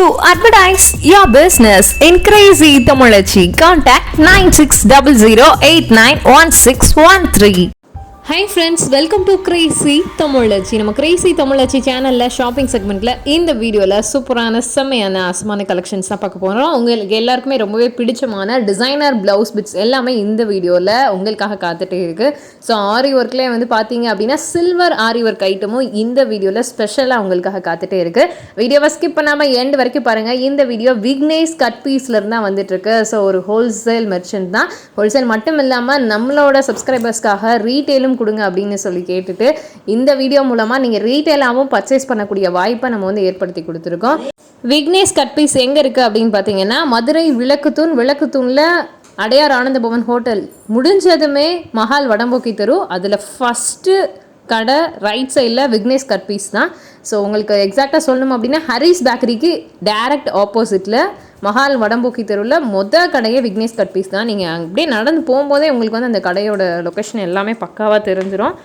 To advertise your business in Crazy Tamulachi, contact 9600891613. Hi friends welcome to crazy Tamizhachi நம்ம Crazy தமிழச்சி சேனலில் shopping செக்மெண்ட்டில் இந்த வீடியோவில் சூப்பரான செம்மையான அசமான கலெக்ஷன்ஸ் தான் பார்க்க போகிறோம் உங்களுக்கு எல்லாருக்குமே ரொம்பவே பிடிச்சமான டிசைனர் ப்ளவுஸ் பிட்ஸ் எல்லாமே இந்த வீடியோவில் உங்களுக்காக காத்துட்டு இருக்குது ஸோ ஆரி ஒர்க்லேயே வந்து பார்த்தீங்க அப்படின்னா சில்வர் ஆரி ஒர்க் ஐட்டமும் இந்த வீடியோவில் ஸ்பெஷலாக உங்களுக்காக காத்துட்டே இருக்குது வீடியோவை ஸ்கிப் பண்ணாமல் எண்ட் வரைக்கும் பாருங்கள் இந்த வீடியோ விக்னேஷ் கட் பீஸ்லேருந்து தான் வந்துட்டுருக்கு ஸோ ஒரு ஹோல்சேல் மெர்ச்சன்ட் தான். ஹோல்சேல் மட்டும் இல்லாமல் நம்மளோட சப்ஸ்கிரைபர்ஸ்க்காக ரீட்டெயிலும் கொடுங்க அப்படின்னு சொல்லி கேட்டுட்டு இந்த வீடியோ மூலமாக நீங்கள் ரீட்டெயிலாகவும் பர்ச்சேஸ் பண்ணக்கூடிய வாய்ப்பை நம்ம வந்து ஏற்படுத்தி கொடுத்துருக்கோம். விக்னேஷ் கட்பீஸ் எங்கே இருக்குது அப்படின்னு பார்த்தீங்கன்னா மதுரை விளக்குத்தூண் விளக்குத்தூணில் அடையார் ஆனந்த பவன் ஹோட்டல். முடிஞ்சதுமே மஹால் வடம்போக்கி தெரு. அதில் ஃபஸ்ட்டு கடை ரைட் சைடில் விக்னேஷ் கட்பீஸ் தான். ஸோ உங்களுக்கு எக்ஸாக்டாக சொல்லணும் அப்படின்னா ஹரிஸ் பேக்கரிக்கு டேரக்ட் ஆப்போசிட்டில் மஹால் வடம்போக்கி தெருவில் மொத கடையே விக்னேஷ் கட் பீஸ் தான். நீங்கள் அப்படியே நடந்து போகும்போதே உங்களுக்கு வந்து அந்த கடையோட லொக்கேஷன் எல்லாமே பக்காவாக தெரிஞ்சிடும்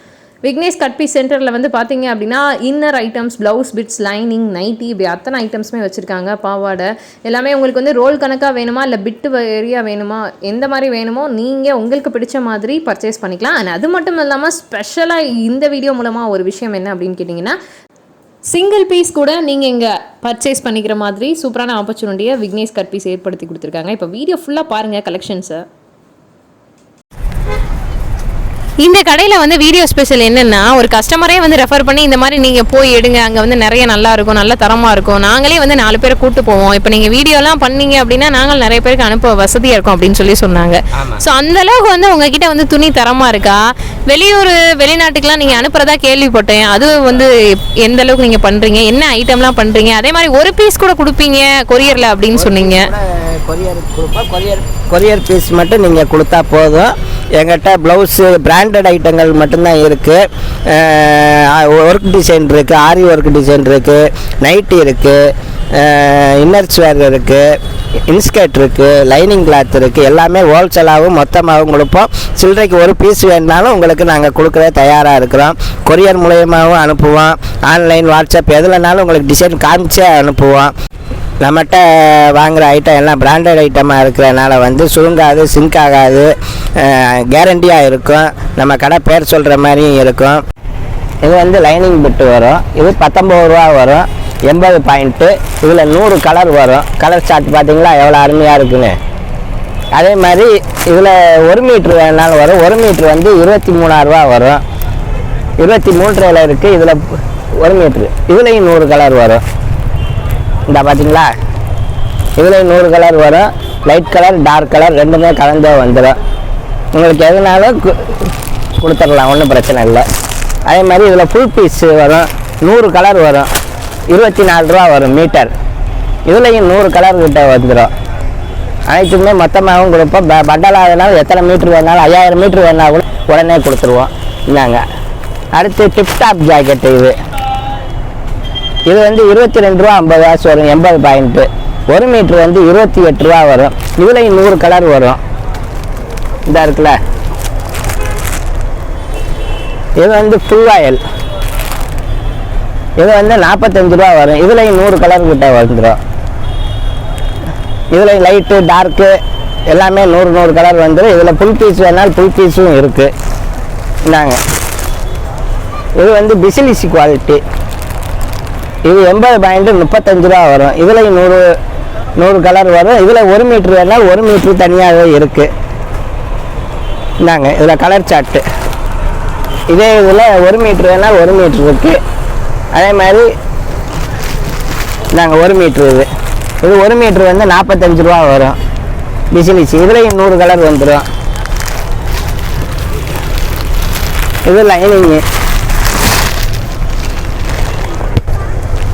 விக்னேஷ் கட் பீஸ் சென்டரில் வந்து பார்த்தீங்க அப்படின்னா inner items blouse bits lining nighty இப்படி அத்தனை ஐட்டம்ஸுமே வச்சுருக்காங்க. பாவாடை எல்லாமே உங்களுக்கு வந்து ரோல் கணக்காக வேணுமா? இல்லை பிட்டு ஏரியா வேணுமா? எந்த மாதிரி வேணுமோ நீங்கள் உங்களுக்கு பிடிச்ச மாதிரி பர்ச்சேஸ் பண்ணிக்கலாம். அண்ட் அது மட்டும் இல்லாமல் ஸ்பெஷலாக இந்த வீடியோ மூலமாக ஒரு விஷயம் என்ன அப்படின்னு கேட்டிங்கன்னா சிங்கிள் பீஸ் கூட நீங்கள் இங்கே பர்ச்சேஸ் பண்ணிக்கிற மாதிரி சூப்பரான ஆப்பர்ச்சுனிட்டியை விக்னேஷ் கட் பீஸ் ஏற்படுத்தி கொடுத்துருக்காங்க. இப்போ வீடியோ ஃபுல்லாக பாருங்கள் கலெக்ஷன்ஸை இந்த கடையில் வந்து வீடியோ ஸ்பெஷல் என்னென்னா ஒரு கஸ்டமரே வந்து ரெஃபர் பண்ணி இந்த மாதிரி நீங்கள் போய் எடுங்க அங்கே வந்து நிறைய நல்லா இருக்கும் நல்ல தரமாக இருக்கும். நாங்களே வந்து நாலு பேரை கூட்டு போவோம். இப்போ நீங்கள் வீடியோலாம் பண்ணீங்க அப்படின்னா நாங்கள் நிறைய பேருக்கு அனுப்ப வசதியாக இருக்கும் அப்படின்னு சொல்லி சொன்னாங்க. ஸோ அந்த அளவுக்கு வந்து உங்ககிட்ட வந்து துணி தரமாக இருக்கா? வெளியூர் வெளிநாட்டுக்கெலாம் நீங்கள் அனுப்புறதா கேள்விப்பட்டேன். அது வந்து எந்த அளவுக்கு நீங்கள் பண்ணுறீங்க என்ன ஐட்டம்லாம் பண்ணுறீங்க அதே மாதிரி ஒரு பீஸ் கூட கொடுப்பீங்க கொரியரில் அப்படின்னு சொன்னீங்க. கொரியர் கொடுப்போம் கொரியர் கொரியர் பீஸ் மட்டும் நீங்கள் கொடுத்தா போதும். எங்கிட்ட ப்ளவுஸு பிராண்டட் ஐட்டங்கள் மட்டும்தான் இருக்குது ஒர்க் டிசைன் இருக்குது ஆரி ஒர்க் டிசைன் இருக்குது நைட்டி இருக்குது இன்னர்ஸ் வேர் இருக்குது இன்ஸ்கர்ட் இருக்குது லைனிங் கிளாத் இருக்குது எல்லாமே ஹோல்சேலாகவும் மொத்தமாகவும் கொடுப்போம். சில்லறைக்கு ஒரு பீஸ் வேணுனாலும் உங்களுக்கு நாங்கள் கொடுக்குற தயாராக இருக்கிறோம். கொரியர் மூலயமாவும் அனுப்புவோம். ஆன்லைன் வாட்ஸ்அப் எதுலனாலும் உங்களுக்கு டிசைன் காமிச்சே அனுப்புவோம். நம்மகிட்ட வாங்குகிற ஐட்டம் எல்லாம் பிராண்டட் ஐட்டமாக இருக்கிறனால வந்து சுருங்காது சிங்க் ஆகாது கேரண்டியாக இருக்கும். நம்ம கடை பேர் சொல்கிற மாதிரியும் இருக்கும். இது வந்து லைனிங் பிட்டு வரும். இது பத்தொம்பது ரூபா வரும். எண்பது பாயிண்ட்டு இதில் நூறு கலர் வரும். கலர் சார்ட் பார்த்தீங்களா? எவ்வளோ அருமையாக இருக்குன்னு. அதே மாதிரி இதில் ஒரு மீட்ரு வேணாலும் வரும். ஒரு மீட்ரு வந்து இருபத்தி மூணாயிரரூவா வரும். இருபத்தி மூன்றில் இருக்குது இதில் ஒரு மீட்ரு இதுலேயும் நூறு கலர் வரும். இந்த பார்த்தீங்களா இதில் நூறு கலர் வரும். லைட் கலர் டார்க் கலர் ரெண்டுமே கலந்தே வந்துடும் உங்களுக்கு எதுனாலும் கு- கொடுத்துடலாம். ஒன்றும் பிரச்சனை இல்லை. அதே மாதிரி இதில் ஃபுல் பீஸ் வரும். நூறு கலர் வரும். இருபத்தி நாலு ரூபா வரும் மீட்டர் இதுலேயும் நூறு கலர் கிட்ட வந்துடும் அனைத்துமே மொத்தமாகவும் கொடுப்போம். ப பண்டல் எத்தனை மீட்ரு வேணாலும் ஐயாயிரம் மீட்ரு வேணாலும் கூட உடனே கொடுத்துருவோம். இந்தாங்க. அடுத்து டிப்டாப் ஜாக்கெட்டு இது. இது வந்து இருபத்தி ரெண்டு ரூபா ஐம்பது காசு வரும் எண்பது பாயிண்ட்டு. ஒரு மீட்ரு வந்து இருபத்தி எட்டு ரூபா வரும். இதில் நூறு கலர் வரும். இந்த இருக்குல்ல? இது வந்து ஃபுல் ஆயில் இது வந்து நாற்பத்தஞ்சு ரூபா வரும். இதில் நூறு கலர் கிட்ட வந்துடும் இதில் லைட்டு டார்க்கு எல்லாமே நூறு நூறு கலர் வந்துடும் இதில் புல் பீஸ் வேணாலும் புல் பீஸும் இருக்குது இந்தாங்க. இது வந்து பிசிலிசி குவாலிட்டி இது எண்பது பாயிண்ட்டு முப்பத்தஞ்சு ரூபா வரும். இதில் நூறு நூறு கலர் வரும். இதில் ஒரு மீட்ரு வேணால் ஒரு மீட்ரு தனியாகவே இருக்குது இந்தாங்க இதில் கலர் சார்ட்டு இதே இதில் ஒரு மீட்ரு வேணால் ஒரு மீட்ரு இருக்குது அதே மாதிரி நாங்கள் ஒரு மீட்ரு இது. இது ஒரு மீட்ரு வந்து நாற்பத்தஞ்சு ரூபா வரும். பிசிலிசி இதுலேயும் நூறு கலர் வந்துடும் இது லைனிங்கு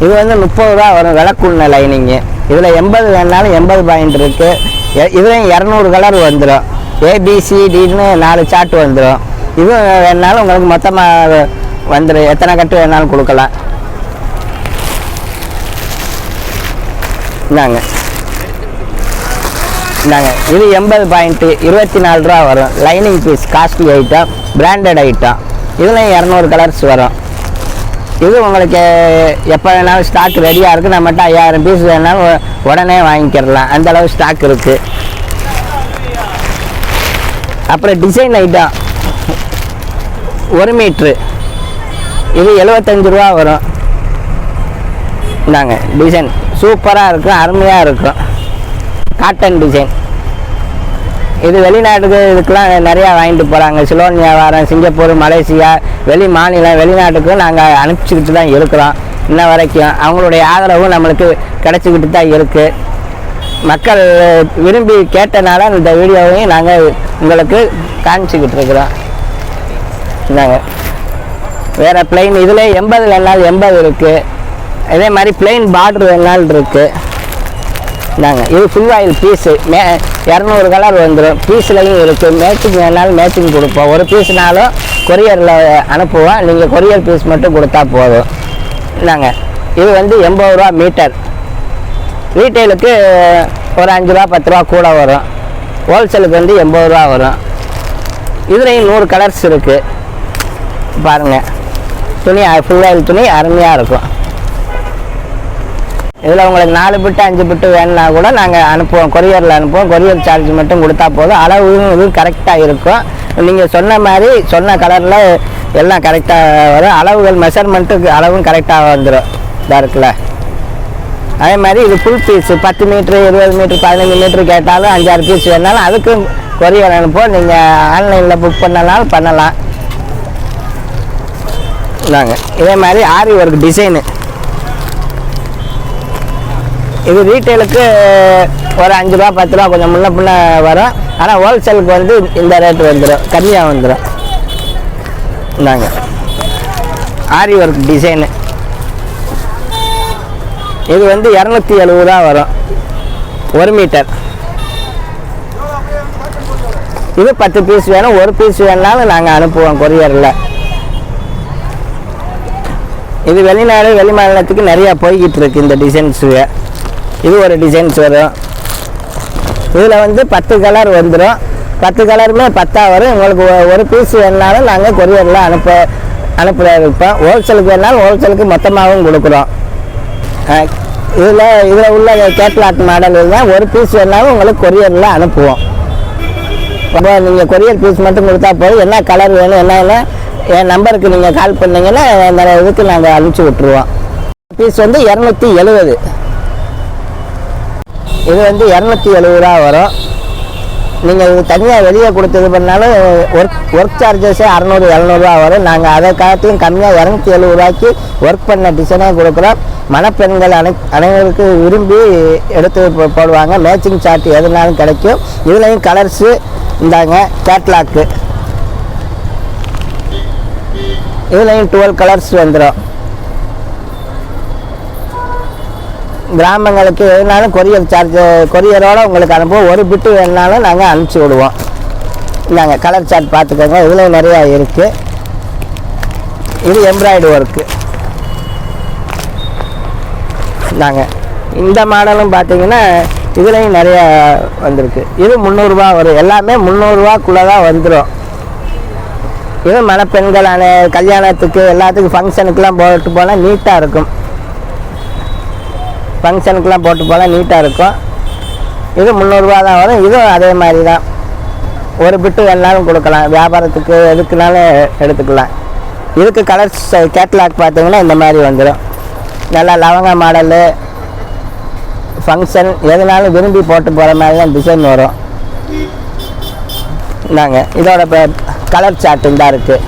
இது வந்து முப்பது ரூபா வரும் விளக்குண்ண லைனிங்கு இதில் எண்பது வேணாலும் எண்பது பாயிண்ட் இருக்குது இதுலேயும் இரநூறு கலர் வந்துடும் ஏபிசிடின்னு நாலு சார்ட் வந்துடும் இது வேணாலும் உங்களுக்கு மொத்தமாக வந்துடும் எத்தனை கட்டு வேணாலும் கொடுக்கலாம். இந்தாங்க. இந்தாங்க. இது எண்பது பாயிண்ட்டு இருபத்தி நாலு ரூபா வரும். Lining piece costly item branded item இதுலேயும் இரநூறு கலர்ஸ் வரும். இது உங்களுக்கு எப்போ வேணாலும் ஸ்டாக் ரெடியாக இருக்குது நம்மகிட்ட ஐயாயிரம் பீஸ் வேணாலும் உடனே வாங்கிக்கிறலாம். அந்தளவு ஸ்டாக் இருக்குது அப்புறம் டிசைன் ஐட்டம் ஒரு மீட்ரு இது எழுபத்தஞ்சு ரூபா வரும். இந்தாங்க டிசைன் சூப்பராக இருக்கும் அருமையாக இருக்கும். காட்டன் டிசைன் இது வெளிநாட்டுக்கு இதுக்கெலாம் நிறையா வாங்கிட்டு போகிறாங்க சிலோன் வியாபாரம் சிங்கப்பூர் மலேசியா வெளி மாநிலம் வெளிநாட்டுக்கும் நாங்கள் அனுப்பிச்சிக்கிட்டு தான் இருக்கிறோம். இன்ன வரைக்கும் அவங்களுடைய ஆதரவும் நம்மளுக்கு கிடச்சிக்கிட்டு தான் இருக்குது மக்கள் விரும்பி கேட்டனால இந்த வீடியோவையும் நாங்கள் உங்களுக்கு காமிச்சிக்கிட்டு இருக்கிறோம். இந்தாங்க. வேறு பிளெயின் இதில் எண்பது வேணால் எண்பது இருக்குது இதே மாதிரி பிளெயின் பார்டர் வேணால் இருக்குது இந்தாங்க. இது ஃபுல் ஆயில் பீஸு மே இரநூறு கலர் வந்துடும் பீஸ்லையும் இருக்குது மேட்சிங் வேணாலும் மேட்சிங் கொடுப்போம். ஒரு பீஸ்னாலும் கொரியரில் அனுப்புவோம். நீங்கள் கொரியர் பீஸ் மட்டும் கொடுத்தா போதும். நாங்கள் இது வந்து எண்பது ரூபா மீட்டர். ரீட்டைலுக்கு ஒரு அஞ்சு ரூபா பத்து ரூபா கூட வரும். ஹோல்சேலுக்கு வந்து எண்பது ரூபா வரும். இதுலேயும் நூறு கலர்ஸ் இருக்குது பாருங்கள் துணி ஃபுல் ஆயில் துணி அருமையாக இருக்கும். இதில் உங்களுக்கு நாலு பிட்டு அஞ்சு பிட்டு வேணும்னா கூட நாங்கள் அனுப்புவோம். கொரியரில் அனுப்புவோம். கொரியர் சார்ஜ் மட்டும் கொடுத்தா போதும். அளவும் இது கரெக்டாக இருக்கும். நீங்கள் சொன்ன மாதிரி சொன்ன கலரில் எல்லாம் கரெக்டாக வரும். அளவுகள் மெஷர்மெண்ட்டுக்கு அளவும் கரெக்டாக வந்துடும் இதாக இருக்குல்ல? அதே மாதிரி இது ஃபுல் பீஸு பத்து மீட்ரு இருபது மீட்ரு பதினஞ்சு மீட்ரு கேட்டாலும் அஞ்சாறு பீஸ் வேணாலும் அதுக்கும் கொரியர் அனுப்புவோம். நீங்கள் ஆன்லைனில் புக் பண்ணனாலும் பண்ணலாம். இந்தாங்க. இதே மாதிரி ஆரி ஒர்க் டிசைனு இது ரீட்டைலுக்கு ஒரு அஞ்சு ரூபா பத்து ரூபா கொஞ்சம் முன்ன பின்ன வரும். ஆனால் ஹோல்சேலுக்கு வந்து இந்த ரேட்டு வந்துடும் கம்மியாக வந்துடும் இந்தாங்க. ஆரி ஒர்க் டிசைனு இது வந்து இரநூத்தி எழுபது ரூபா வரும். ஒரு மீட்டர் இது பத்து பீஸ் வேணும். ஒரு பீஸ் வேணுனாலும் நாங்கள் அனுப்புவோம் கொரியரில் இது வெளிநாடு வெளி மாநிலத்துக்கு நிறையா போய்கிட்டு இருக்கு இந்த டிசைன்ஸுங்க இது ஒரு டிசைன்ஸ் வரும் இதில் வந்து பத்து கலர் வந்துடும் பத்து கலருமே பத்தா வரும். உங்களுக்கு ஒரு பீஸ் வேணாலும் நாங்கள் கொரியரில் அனுப்ப அனுப்புகிற இருப்போம் ஹோல்சேலுக்கு வேணாலும் ஹோல்சேலுக்கு மொத்தமாகவும் கொடுக்குறோம். இதில் இதில் உள்ள கேட்லாக் மாடல் தான் ஒரு பீஸ் வேணாலும் உங்களுக்கு கொரியரில் அனுப்புவோம். அப்போ நீங்கள் கொரியர் பீஸ் மட்டும் கொடுத்தா போதும். என்ன கலர் வேணும் என்னென்ன என் நம்பருக்கு நீங்கள் கால் பண்ணிங்கன்னா அந்த இதுக்கு நாங்கள் அனுப்பிச்சி விட்ருவோம் பீஸ் வந்து இரநூத்தி எழுபது இது வந்து இரநூத்தி எழுபது ரூபா வரும். நீங்கள் இது தனியாக வெளியே கொடுத்தது பண்ணாலும் ஒர்க் ஒர்க் சார்ஜஸே அறநூறு எழுநூறுவா வரும். நாங்கள் அதை காட்டியும் கம்மியாக இரநூத்தி எழுபது ரூபாய்க்கு ஒர்க் பண்ண டிசைனாக கொடுக்குறோம். மணப்பெண்கள் அனை அனைவருக்கும் விரும்பி எடுத்து போடுவாங்க. மேட்சிங் சார்ட் எதுனாலும் கிடைக்கும். இதுலேயும் கலர்ஸு இந்தாங்க கேட்லாக்கு இதுலேயும் டுவெல் கலர்ஸ் வந்துடும் கிராமங்களுக்கு எதுனாலும் கொரியர் சார்ஜ் கொரியரோடு உங்களுக்கு அனுப்புவோம். ஒரு பிட்டு வேணுனாலும் நாங்கள் அனுப்பிச்சி விடுவோம். நாங்கள் கலர் சார்ட் பார்த்துக்கோங்க. இதில் நிறையா இருக்குது இது எம்ப்ராய்டு ஒர்க்கு நாங்கள் இந்த மாடலும் பார்த்தீங்கன்னா இதுலேயும் நிறையா வந்திருக்கு. இது முந்நூறுரூவா வரும். எல்லாமே முந்நூறுரூவாக்குள்ளே தான் வந்துடும் இது மணப்பெண்களான கல்யாணத்துக்கு எல்லாத்துக்கும் ஃபங்க்ஷனுக்கெலாம் போட்டு போனால் நீட்டாக இருக்கும். ஃபங்க்ஷனுக்கெலாம் போட்டு போனால் நீட்டாக இருக்கும். இது முந்நூறுரூவா தான் வரும். இதுவும் அதே மாதிரி தான் ஒரு பிட்டு வேணாலும் கொடுக்கலாம். வியாபாரத்துக்கு எதுக்குனாலும் எடுத்துக்கலாம். இதுக்கு கலர்ஸ் கேட்லாக் பார்த்தீங்கன்னா இந்த மாதிரி வந்துடும் நல்லா லவங்க மாடலு ஃபங்க்ஷன் எதுனாலும் விரும்பி போட்டு போகிற மாதிரி தான் டிசைன் வரும். இந்தாங்க. இதோட கலர் சார்ட் இந்த இருக்குது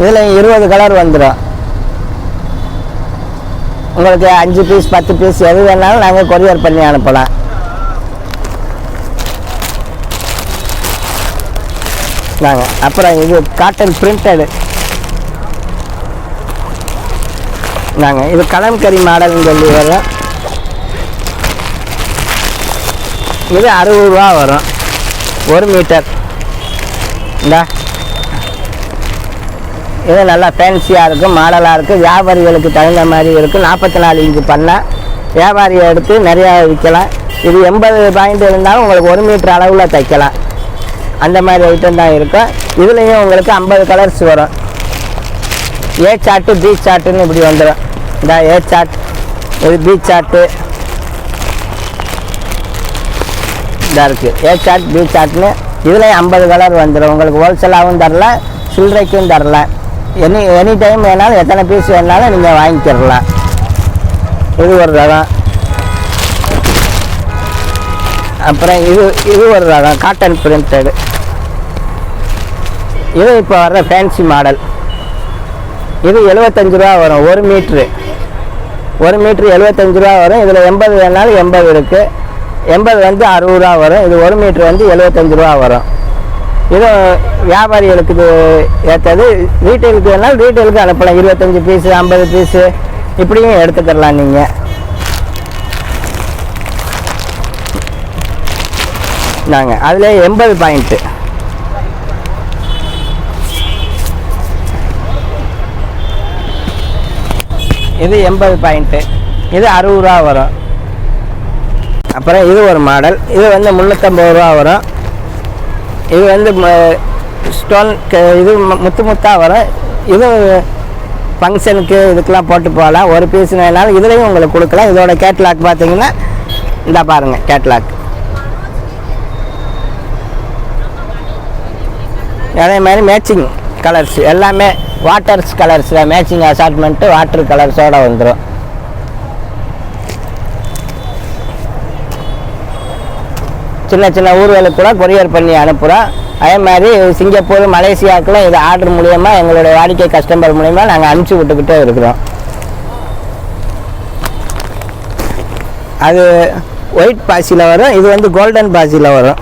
இதில் இருபது கலர் வந்துடும் உங்களுக்கு அஞ்சு பீஸ் பத்து பீஸ் எது வேணாலும் நாங்கள் கொரியர் பண்ணி அனுப்பலாம். நாங்கள் அப்புறம் இது காட்டன் பிரிண்டடு நாங்கள் இது கலம்கரி மாடல்னு சொல்லி வரும். இது அறுபது ரூபா வரும். ஒரு மீட்டர் இந்தா. இது நல்லா ஃபேன்சியாக இருக்கும் மாடலாக இருக்கும் வியாபாரிகளுக்கு தகுந்த மாதிரி இருக்கும். நாற்பத்தி நாலு இன்ச்சு பண்ணால் வியாபாரியை எடுத்து நிறையா விற்கலாம். இது எண்பது பாயிண்ட் இருந்தாலும் உங்களுக்கு ஒரு மீட்டர் அளவில் தைக்கலாம். அந்த மாதிரி ஐட்டம் தான் இருக்கும். இதுலேயும் உங்களுக்கு ஐம்பது கலர்ஸ் வரும். ஏ சார்ட்டு பி சார்ட்டுன்னு இப்படி வந்துடும் இந்த ஏ சார்ட் இது பி சார்ட்டு இதாக இருக்குது ஏ சார்ட் பி சார்ட்னு இதில் ஐம்பது கலர் வந்துடும் உங்களுக்கு ஹோல்சேலாகவும் தரல சில்லறைக்கும் தரல எனி எனி டைம் வேணாலும் எத்தனை பீஸ் வேணாலும் நீங்கள் வாங்கிக்கிறலாம் இது ஒரு ரகம் அப்புறம் இது இது ஒரு ரகம் காட்டன் பிரிண்டடு இது இப்போ வர்ற ஃபேன்சி மாடல் இது எழுபத்தஞ்சு ரூபா வரும் ஒரு மீட்ரு ஒரு மீட்ரு எழுபத்தஞ்சு ரூபா வரும். இதில் எண்பது வேணாலும் எண்பது இருக்குது எண்பது வந்து அறுபது ரூபா வரும். இது ஒரு மீட்ரு வந்து எழுபத்தஞ்சு ரூபா வரும். ஏதோ வியாபாரிகளுக்கு இது ஏற்றது. ரீட்டைலுக்கு வேணாலும் ரீட்டைலுக்கு அனுப்பலாம். இருபத்தஞ்சி பீஸு ஐம்பது பீஸு இப்படியும் எடுத்துக்கலாம் நீங்கள் நாங்கள் அதில் எண்பது பாயிண்ட்டு இது எண்பது பாயிண்ட்டு இது அறுபது ரூபா வரும். அப்புறம் இது ஒரு மாடல் இது வந்து முந்நூற்றம்பது ரூபா வரும். இது வந்து ஸ்டோன் இது மு- முத்து முத்தாக வரும் இது ஃபங்க்ஷனுக்கு இதுக்கெலாம் போட்டு போகலாம். ஒரு பீஸ் வேணாலும் இதுலேயும் உங்களுக்கு கொடுக்கலாம். இதோட கேட்லாக் பார்த்தீங்கன்னா இந்த பாருங்கள் கேட்லாக் அதே மாதிரி மேட்சிங் கலர்ஸ் எல்லாமே வாட்டர்ஸ் கலர்ஸில் மேட்சிங் அசார்ட்மெண்ட்டு வாட்டர் கலர்ஸோட வந்துடும் சின்ன சின்ன ஊர்களுக்கு கூட கொரியர் பண்ணி அனுப்புகிறோம் அதே மாதிரி சிங்கப்பூர் மலேசியாவுக்குலாம் இது ஆர்டர் மூலயமா எங்களுடைய வாடிக்கை கஸ்டமர் மூலயமா நாங்கள் அனுப்பிச்சி விட்டுக்கிட்டே இருக்கிறோம். அது ஒயிட் பாசியில் வரும் இது வந்து கோல்டன் பாசியில் வரும்.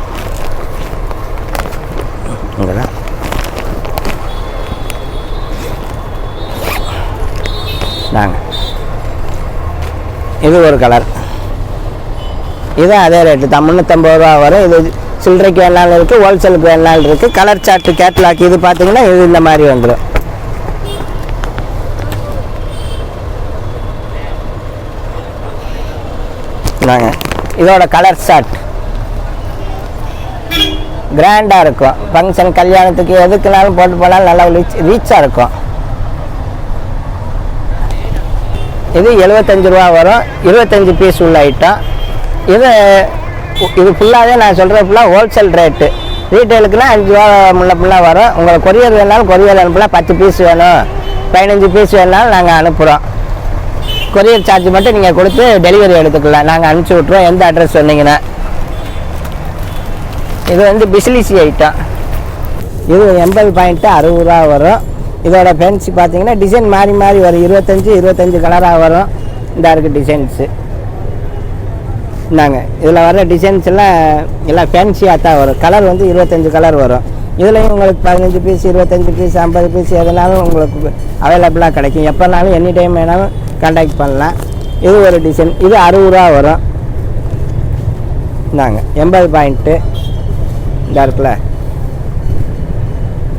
நாங்கள் இது ஒரு கலர். இதுவும் அதே ரேட்டு தான் முந்நூற்றம்பது ரூபா வரும். இது சில்லறைக்கு வேணாலும் இருக்குது ஹோல்சேலுக்கு வேணாலும் இருக்குது கலர் சார்ட்டு கேட்லாக் இது பார்த்தீங்கன்னா இது இந்த மாதிரி வந்துடும் நாங்கள் இதோட கலர் சார்ட் கிராண்டாக இருக்கும். ஃபங்க்ஷன் கல்யாணத்துக்கு எதுக்குனாலும் போட்டு போனாலும் நல்லா ரீச் ரீச்சாக இருக்கும். இது எழுபத்தஞ்சு ரூபா வரும். இருபத்தஞ்சி பீஸ் உள்ள ஐட்டம் இது இது ஃபுல்லாகவே நான் சொல்கிறது ஃபுல்லாக ஹோல்சேல் ரேட்டு ரீட்டைலுக்குனா அஞ்சு ரூபா முன்ன ஃபுல்லாக வரும். உங்களுக்கு கொரியர் வேணாலும் கொரியர் அனுப்பலாம். பத்து பீஸ் வேணும். பதினஞ்சு பீஸ் வேணாலும் நாங்கள் அனுப்புகிறோம் கொரியர் சார்ஜ் மட்டும் நீங்கள் கொடுத்து டெலிவரி எடுத்துக்கலாம். நாங்கள் அனுப்பிச்சி விட்ருவோம் எந்த அட்ரஸ் சொன்னீங்கன்னா. இது வந்து பிசிலிசி ஐட்டம் இது எண்பது பாயிண்ட்டு அறுபது ரூபா வரும். இதோட ஃபேன்சி பார்த்தீங்கன்னா டிசைன் மாறி மாறி வரும். இருபத்தஞ்சி இருபத்தஞ்சி கலராக வரும். இந்த இருக்குது டிசைன்ஸு இந்தாங்க இதில் வர டிசைன்ஸ் எல்லாம் எல்லாம் ஃபேன்சியாக தான் வரும். கலர் வந்து இருபத்தஞ்சி கலர் வரும். இதுலேயும் உங்களுக்கு பதினஞ்சு பீஸ் இருபத்தஞ்சி பீஸ் ஐம்பது பீஸ் எதுனாலும் உங்களுக்கு அவைலபிளாக கிடைக்கும். எப்போனாலும் எனி டைம் வேணாலும் கான்டாக்ட் பண்ணலாம். இது ஒரு டிசைன் இது அறுபது ரூபா வரும். இந்தாங்க. எண்பது பாயிண்ட்டு இந்த இருக்குல்ல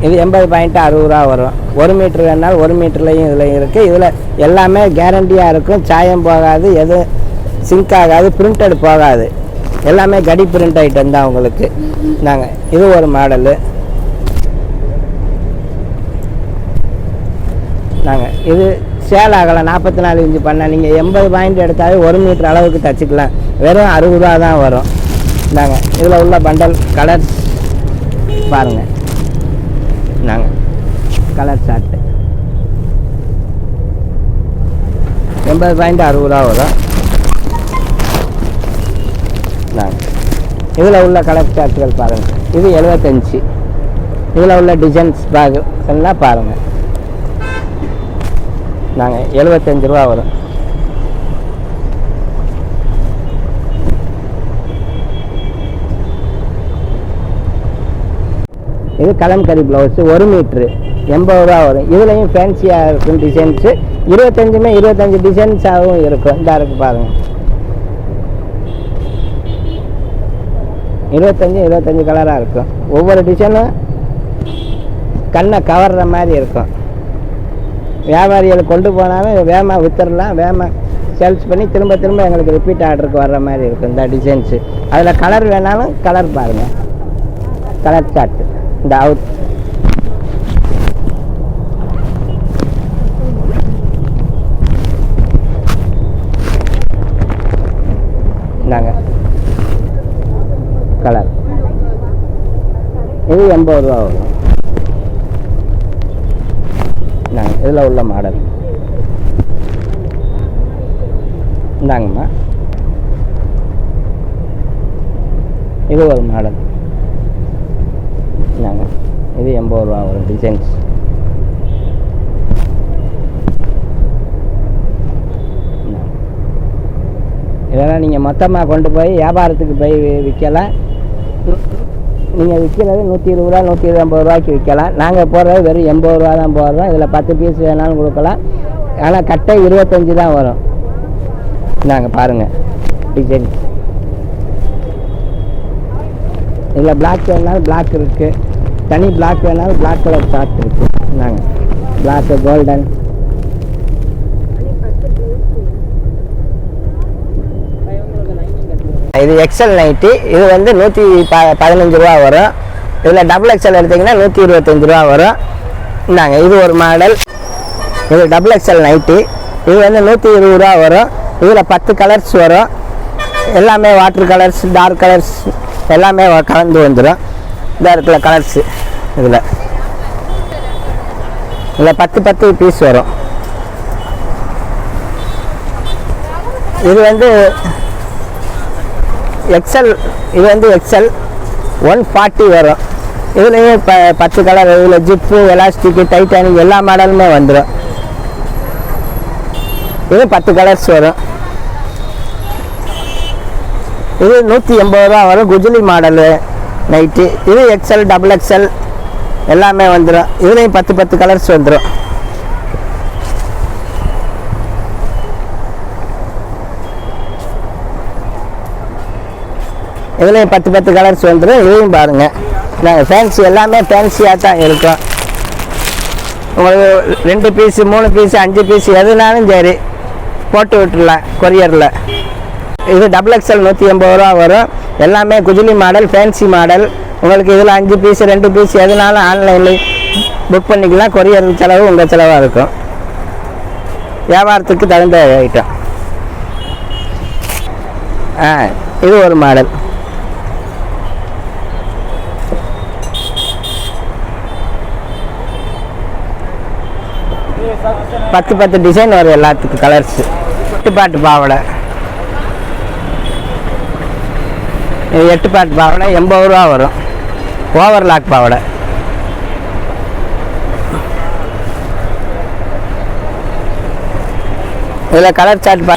இது எண்பது பாயிண்ட்டு அறுபது ரூபா வரும். ஒரு மீட்ரு வேணாலும் ஒரு மீட்டர்லேயும் இதில் இருக்குது இதில் எல்லாமே கேரண்டியாக இருக்கும். சாயம் போகாது. எது சிங்க் ஆகாது பிரிண்டட் போகாது. எல்லாமே கடி பிரிண்ட் ஐட்டம் தான் உங்களுக்கு. நாங்கள் இது ஒரு மாடலு நாங்கள் இது சேல் ஆகலை நாற்பத்தி நாலு இன்ச்சு பண்ணால் நீங்கள் எண்பது பாயிண்ட் எடுத்தாலே ஒரு மீட்டர் அளவுக்கு தச்சுக்கலாம். வெறும் அறுபது ரூபா தான் வரும். நாங்கள் இதில் உள்ள பண்டல் கலர்ஸ் பாருங்கள் நாங்கள் கலர் சார்ட்டு எண்பது பாயிண்ட் அறுபது ரூபா வரும். நாங்கள் இதில் உள்ள கலர் சார்ட்டுகள் பாருங்கள் இது எழுபத்தஞ்சி இதில் உள்ள டிசைன்ஸ் பேகு எல்லாம் பாருங்கள் நாங்கள் எழுபத்தஞ்சு ரூபா வரும். இது கலம்கரி ப்ளவுஸு ஒரு மீட்ரு எண்பது ரூபா வரும். இதுலேயும் ஃபேன்சியாக இருக்கும் டிசைன்ஸு இருபத்தஞ்சுமே இருபத்தஞ்சு டிசைன்ஸாகவும் இருக்கும். இந்த இருக்குது பாருங்கள் இருபத்தஞ்சி இருபத்தஞ்சி கலராக இருக்கும். ஒவ்வொரு டிசைனும் கண்ணை கவர்ற மாதிரி இருக்கும். வியாபாரிகள் கொண்டு போனாலும் வேகமாக விற்றுடலாம் வேகமாக சேல்ஸ் பண்ணி திரும்ப திரும்ப எங்களுக்கு ரிப்பீட் ஆர்டருக்கு வர்ற மாதிரி இருக்கும் இந்த டிசைன்ஸு அதில் கலர் வேணாலும் கலர் பாருங்கள் கலர் சார்ட் இந்த அவுட் இந்தாங்க. கலர் இது எண்பது ரூபா வரும். இதில் உள்ள மாடல் இந்தாங்கம்மா. இது ஒரு மாடல் இந்தாங்க இது எண்பது ரூபா வரும் டிசைன்ஸ் இதெல்லாம் நீங்கள் மொத்தமாக கொண்டு போய் வியாபாரத்துக்கு போய் விற்கலாம் நீங்கள் விற்கிறது நூற்றி இருபது ரூபா நூற்றி ஐம்பது ரூபாய்க்கு விற்கலாம் நாங்கள் போடுறது வெறும் எண்பது ரூபா தான் போடுறோம். இதில் பத்து பீஸ் வேணாலும் கொடுக்கலாம். ஆனால் கட்டை இருபத்தஞ்சி தான் வரும். நாங்கள் பாருங்கள் டிசைன் இதில் பிளாக் வேணாலும் பிளாக் இருக்குது தனி பிளாக் வேணாலும் பிளாக் கலர் சார்ட் இருக்குது நாங்கள் பிளாக்கு கோல்டன் இது எக்ஸல் நைட்டி இது வந்து நூற்றி ப பதினஞ்சு ரூபா வரும். இதில் டபுள் எக்ஸல் எடுத்திங்கன்னா நூற்றி இருபத்தஞ்சி ரூபா வரும். இந்தாங்க இது ஒரு மாடல் இது டபுள் எக்ஸல் நைட்டி இது வந்து நூற்றி இருபது ரூபா வரும். இதில் பத்து கலர்ஸ் வரும். எல்லாமே வாட்டர் கலர்ஸ் டார்க் கலர்ஸ் எல்லாமே கலந்து வந்துடும் இதாக இருக்குல்ல கலர்ஸு இதில். இதில் பத்து பத்து பீஸ் வரும். இது வந்து எக்ஸல் இது வந்து எக்ஸல் ஒன் ஃபார்ட்டி வரும். இதுலேயே ப பத்து கலர் இதில் ஜிப்பு எலாஸ்டிக்கு டைட்டானிக் எல்லா மாடலுமே வந்துடும் இது பத்து கலர்ஸ் வரும். இது நூற்றி எண்பது ரூபா வரும். குஜிலி மாடலு நைட்டு இது எக்ஸல் டபுள் எக்ஸல் எல்லாமே வந்துடும் இதுலேயும் பத்து பத்து கலர்ஸ் வந்துடும் இதுலேயும் பத்து பத்து கலர்ஸ் வந்துடும் இதையும் பாருங்கள் நாங்கள் ஃபேன்சி எல்லாமே ஃபேன்சியாக தான் இருக்கும். உங்களுக்கு ரெண்டு பீஸு மூணு பீஸு அஞ்சு பீஸ் எதுனாலும் சரி போட்டு விட்டுடலாம் கொரியரில் இது டபுள் எக்ஸ்எல் நூற்றி எண்பது ரூபா வரும். எல்லாமே குஜிலி மாடல் ஃபேன்சி மாடல் உங்களுக்கு இதில் அஞ்சு பீஸ் ரெண்டு பீஸ் எதுனாலும் ஆன்லைனில் புக் பண்ணிக்கலாம். கொரியர் செலவு உங்கள் செலவாக இருக்கும். வியாபாரத்துக்கு தகுந்த ஐட்டம் ஆ இது ஒரு மாடல் பத்து பத்து டிசைன் வரும் எல்லாத்துக்கும் கலர்ஸ் எட்டு பாட்டு பாவடை. எட்டு பாட்டு பாவடை எண்பது ரூபா வரும். ஓவர் லாக் பாவடை. இதில் கலர் சார்ட் பா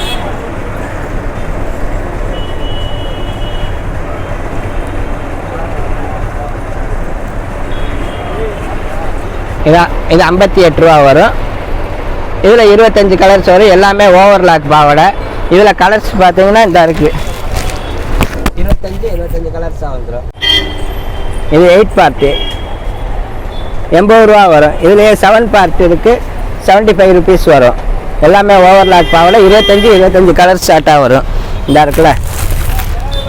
இதான் இது ஐம்பத்தி எட்டு ரூபா வரும். இதில் இருபத்தஞ்சி கலர்ஸ் வரும். எல்லாமே ஓவர்லாக் பாவடை. இதில் கலர்ஸ் பார்த்தீங்கன்னா இந்த இருக்குது இருபத்தஞ்சி இருபத்தஞ்சி கலர்ஸாக வந்துடும் இது எயிட் பார்ட்டி எண்பது ரூபா வரும். இதுலேயே செவன் பார்ட் இருக்குது செவன்ட்டி ஃபைவ் ருபீஸ் வரும். எல்லாமே ஓவர்லாக் பாவாடை. இருபத்தஞ்சி இருபத்தஞ்சி கலர் ஷார்ட்டாக வரும். இந்த இருக்குல்ல?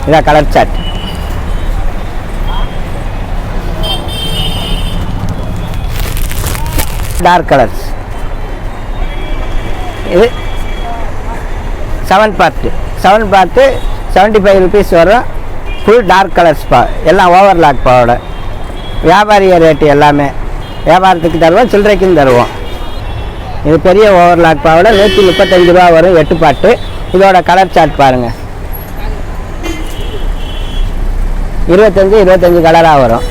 இதான் கலர் ஷார்ட் டார்க் கலர்ஸ் இது seven part seven part seventy five rupees வரும். ஃபுல் டார்க் கலர்ஸ் பா. எல்லாம் ஓவர்லாக் பாவோட. வியாபாரிய ரேட்டு எல்லாமே. வியாபாரத்துக்கு தருவோம் சில்லறைக்கும் தருவோம். இது பெரிய ஓவர்லாக் பாவோட நூற்றி முப்பத்தஞ்சு ரூபா வரும் எட்டு பாட்டு. இதோட கலர் சார்ட் பாருங்கள் இருபத்தஞ்சி இருபத்தஞ்சி கலராக வரும்.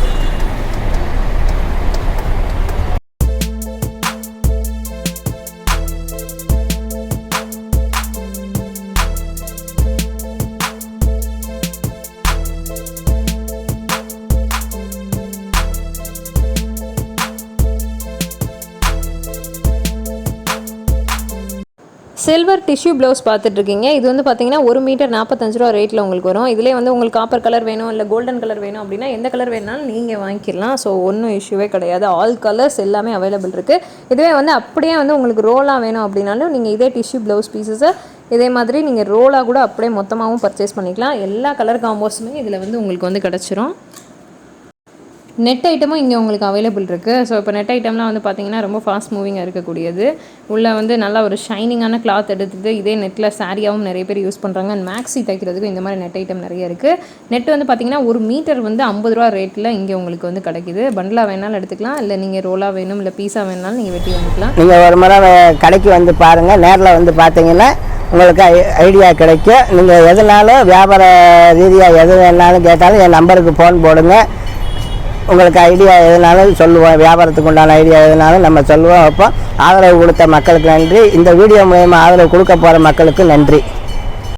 கலர் டிஷ்யூ ப்ளவுஸ் பார்த்துட்ருக்கீங்க இது வந்து பார்த்தீங்கன்னா ஒரு மீட்டர் நாற்பத்தஞ்சு ரூபா ரேட்டில் உங்களுக்கு வரும். இதிலே வந்து உங்களுக்கு காப்பர் கலர் வேணும் இல்லை கோல்டன் கலர் வேணும் அப்படின்னா எந்த கலர் வேணாலும் நீங்கள் வாங்கிக்கலாம். ஸோ ஒன்றும் இஷ்யூவே கிடையாது. ஆல் கலர்ஸ் எல்லாமே அவைலபிள் இருக்குது இதுவே வந்து அப்படியே வந்து உங்களுக்கு ரோலாக வேணும் அப்படின்னாலும் நீங்கள் இதே டிஷ்யூ ப்ளவுஸ் பீசஸை இதே மாதிரி நீங்கள் ரோலாக கூட அப்படியே மொத்தமாகவும் பர்ச்சேஸ் பண்ணிக்கலாம். எல்லா கலர் காம்போஸுமே இதில் வந்து உங்களுக்கு வந்து கிடச்சிரும். நெட் ஐட்டமும் இங்கே உங்களுக்கு அவைலபிள் இருக்குது ஸோ இப்போ நெட் ஐட்டம்லாம் வந்து பார்த்திங்கன்னா ரொம்ப ஃபாஸ்ட் மூவிங்காக இருக்கக்கூடியது. உள்ளே வந்து நல்லா ஒரு ஷைனிங்கான கிளாத் எடுத்துட்டு இதே நெட்டில் சாரியாகவும் நிறைய பேர் யூஸ் பண்ணுறாங்க அண்ட் மேக்ஸி தைக்கிறதுக்கும் இந்த மாதிரி நெட் ஐட்டம் நிறைய இருக்குது நெட் வந்து பார்த்திங்கன்னா ஒரு மீட்டர் வந்து ஐம்பது ரூபா ரேட்டில் இங்கே உங்களுக்கு வந்து கிடைக்குது. பண்டலாக வேணாலும் எடுத்துக்கலாம். இல்லை நீங்கள் ரோலாக வேணும் இல்லை பீஸா வேணாலும் நீங்கள் வெட்டி வாங்கிக்கலாம். நீங்கள் ஒரு முறை கடைக்கு வந்து பாருங்கள் நேரில் வந்து பார்த்தீங்கன்னா உங்களுக்கு ஐ ஐடியா கிடைக்கும். நீங்கள் எதுனாலும் வியாபார ரீதியாக எது வேணாலும் கேட்டாலும் என் நம்பருக்கு ஃபோன் போடுங்க. உங்களுக்கு ஐடியா எதுனாலும் சொல்லுவோம் வியாபாரத்துக்கு உண்டான ஐடியா எதுனாலும் நம்ம சொல்லுவோம். அப்போ ஆதரவு கொடுத்த மக்களுக்கு நன்றி. இந்த வீடியோ மூலயமா ஆதரவு கொடுக்க போகிற மக்களுக்கு நன்றி.